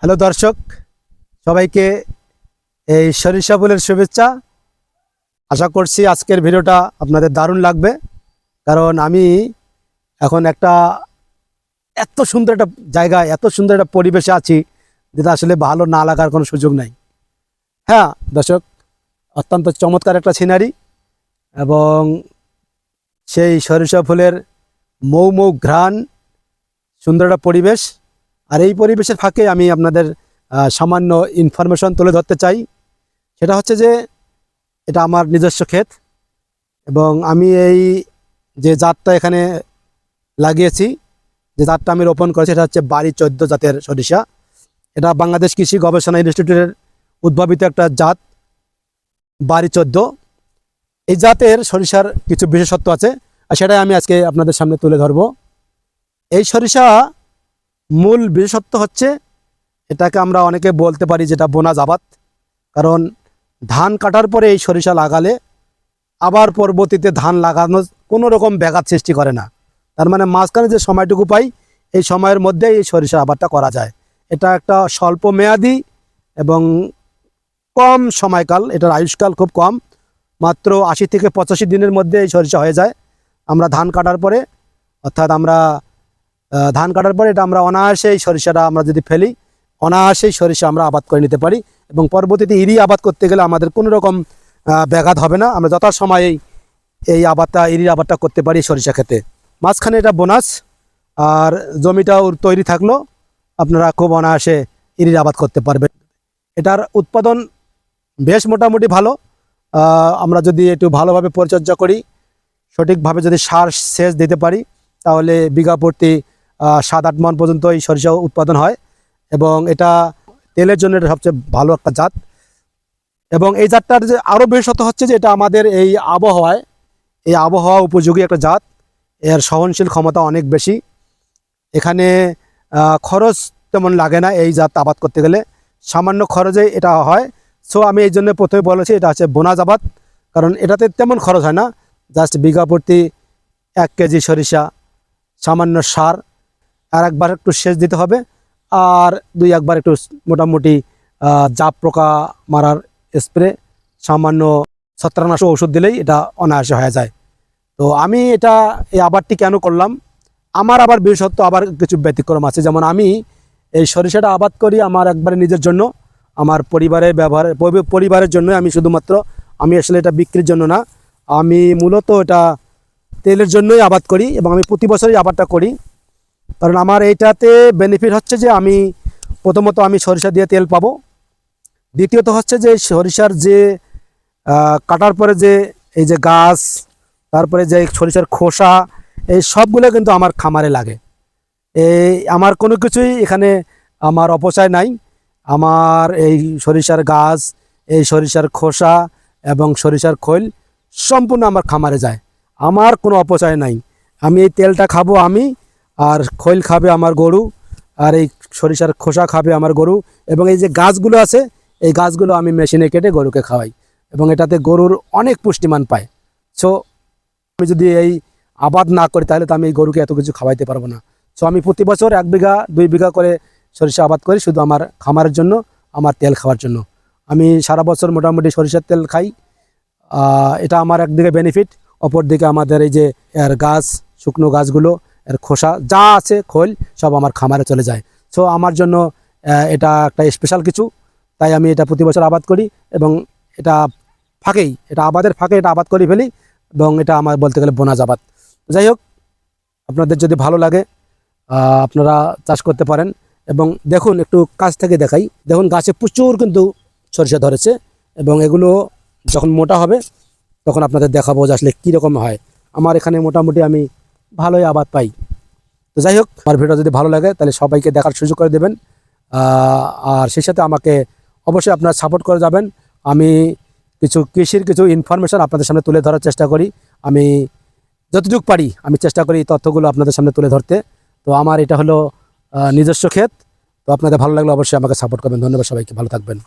Hello দর্শক, সবাইকে এই সরিষা ফুলের শুভেচ্ছা। আশা করছি আজকের ভিডিওটা আপনাদের দারুণ লাগবে, কারণ আমি এখন একটা এত সুন্দর একটা জায়গায়, এত সুন্দর একটা পরিবেশে আছি যেটা আসলে ভালো না লাগার কোনো সুযোগ নাই। হ্যাঁ দর্শক, অত্যন্ত চমৎকার একটা সিনারি এবং সেই সরিষা ফুলের মৌ মৌ ঘ্রাণ, সুন্দর একটা পরিবেশ। আর এই পরিবেশের ফাঁকে আমি আপনাদের সামান্য ইনফরমেশন তুলে ধরতে চাই। সেটা হচ্ছে যে, এটা আমার নিজস্ব ক্ষেত এবং আমি এই যে জাতটা এখানে লাগিয়েছি, যে জাতটা আমি রোপণ করেছি এটা হচ্ছে বাড়ি চোদ্দ জাতের সরিষা। এটা বাংলাদেশ কৃষি গবেষণা ইনস্টিটিউটের উদ্ভাবিত একটা জাত, বাড়ি চোদ্দ। এই জাতের সরিষার কিছু বিশেষত্ব আছে, আর সেটাই আমি আজকে আপনাদের সামনে তুলে ধরবো। এই সরিষা মূল বিশেষত্ব হচ্ছে, এটাকে আমরা অনেকে বলতে পারি যেটা বোনাজ আবাদ। কারণ ধান কাটার পরে এই সরিষা লাগালে আবার পরবর্তীতে ধান লাগানো কোনো রকম ব্যাঘাত সৃষ্টি করে না। তার মানে মাঝখানে যে সময়টুকু পাই, এই সময়ের মধ্যে এই সরিষা আবাদটা করা যায়। এটা একটা স্বল্প মেয়াদি এবং কম সময়কাল, এটার আয়ুষ্কাল খুব কম। মাত্র আশি থেকে পঁচাশি দিনের মধ্যে এই সরিষা হয়ে যায়। আমরা ধান কাটার পরে, অর্থাৎ আমরা ধান কাটার পরে এটা আমরা অনায়াসে এই সরিষাটা আমরা যদি ফেলি অনায়াসেই সরিষা আমরা আবাদ করে নিতে পারি এবং পরবর্তীতে ইরি আবাদ করতে গেলে আমাদের কোনো রকম ব্যাঘাত হবে না। আমরা যথাসময়ে এই আবাদটা, ইরির আবাদটা করতে পারি সরিষা খেতে মাঝখানে এটা বোনাস, আর জমিটাও তৈরি থাকল। আপনারা খুব অনায়াসে ইরির আবাদ করতে পারবেন। এটার উৎপাদন বেশ মোটামুটি ভালো। আমরা যদি একটু ভালোভাবে পরিচর্যা করি, সঠিকভাবে যদি সার সেচ দিতে পারি, তাহলে বিঘা প্রতি সাত আট মন পর্যন্ত এই সরিষা উৎপাদন হয় এবং এটা তেলের জন্য এটা সবচেয়ে ভালো একটা জাত। এবং এই জাতটার যে আরও বিশেষত হচ্ছে যে এটা আমাদের এই আবহাওয়ায়, এই আবহাওয়া উপযোগী একটা জাত। এর সহনশীল ক্ষমতা অনেক বেশি। এখানে খরচ তেমন লাগে না এই জাত আবাদ করতে গেলে। সামান্য খরচে এটা হয়। সো আমি এই জন্য প্রথমে বলেছি, এটা হচ্ছে বোনাজ আবাদ, কারণ এটাতে তেমন খরচ হয় না। জাস্ট বিঘা প্রতি এক কেজি সরিষা, সামান্য সার, আর একবার একটু সেচ দিতে হবে, আর দুই একবার একটু মোটামুটি জাপ পোকা মারার স্প্রে, সামান্য ছত্রাকনাশক ওষুধ দিলেই এটা অনায়াসে হয়ে যায়। তো আমি এটা, এই আবারটি কেন করলাম? আমার আবার বিশেষত্ব আবার কিছু ব্যতিক্রম আছে। যেমন আমি এই সরিষাটা আবাদ করি আমার একবারে নিজের জন্য আমার পরিবারের ব্যবহার পরিবারের জন্য আমি শুধুমাত্র, আমি আসলে এটা বিক্রির জন্য না, আমি মূলত এটা তেলের জন্যই আবাদ করি এবং আমি প্রতি বছরই আবাদটা করি। কারণ আমার এইটাতে বেনিফিট হচ্ছে যে আমি প্রথমত আমি সরিষা দিয়ে তেল পাবো। দ্বিতীয়ত হচ্ছে যে সরিষার যে কাটার পরে যে, এই যে গাছ, তারপরে যে সরিষার খোসা, এই সবগুলো কিন্তু আমার খামারে লাগে। এই, আমার কোনো কিছুই এখানে আমার অপচয় নাই। আমার এই সরিষার গাছ, এই সরিষার খোসা এবং সরিষার খৈল সম্পূর্ণ আমার খামারে যায়। আমার কোনো অপচয় নাই। আমি এই তেলটা খাব আমি, আর খৈল খাবে আমার গরু, আর এই সরিষার খোসা খাবে আমার গরু, এবং এই যে গাছগুলো আছে, এই গাছগুলো আমি মেশিনে কেটে গরুকে খাওয়াই, এবং এটাতে গরুর অনেক পুষ্টিমান পায়। সো আমি যদি এই আবাদ না করি, তাহলে তো আমি এই গরুকে এত কিছু খাওয়াইতে পারব না। সো আমি প্রতি বছর এক বিঘা, দুই বিঘা করে সরিষা আবাদ করি শুধু আমার খামারের জন্য, আমার তেল খাওয়ার জন্য। আমি সারা বছর মোটামুটি সরিষার তেল খাই। এটা আমার একদিকে বেনিফিট অপরদিকে আমাদের এই যে এর গাছ, শুকনো গাছগুলো, এর খোসা, যা আছে খোল, সব আমার খামারে চলে যায়। সো আমার জন্য এটা একটা স্পেশাল কিছু। তাই আমি এটা প্রতি বছর আবাদ করি এবং এটা ফাঁকেই, এটা আবাদের ফাঁকে এটা আবাদ করি ফেলি এবং এটা আমার বলতে গেলে বোনাজ আবাদ। যাই হোক, আপনাদের যদি ভালো লাগে আপনারা চাষ করতে পারেন। এবং দেখুন, একটু কাছ থেকে দেখাই। দেখুন, গাছে প্রচুর কিন্তু সরিষা ধরেছে এবং এগুলো যখন মোটা হবে, তখন আপনাদের দেখাবো যে আসলে কীরকম হয়। আমার এখানে মোটামুটি আমি ভালোই আবাদ পাই। তো যাই হোক, আমার ভিডিও যদি ভালো লাগে, তাহলে সবাইকে দেখার সুযোগ করে দেবেন। আর সেই সাথে আমাকে অবশ্যই আপনারা সাপোর্ট করে যাবেন। আমি কিছু কৃষির কিছু ইনফরমেশন আপনাদের সামনে তুলে ধরার চেষ্টা করি। আমি যতটুকু পারি, আমি চেষ্টা করি তথ্যগুলো আপনাদের সামনে তুলে ধরতে। তো আমার এটা হলো নিজস্ব ক্ষেত। তো আপনাদের ভালো লাগলে অবশ্যই আমাকে সাপোর্ট করবেন। ধন্যবাদ সবাইকে। ভালো থাকবেন।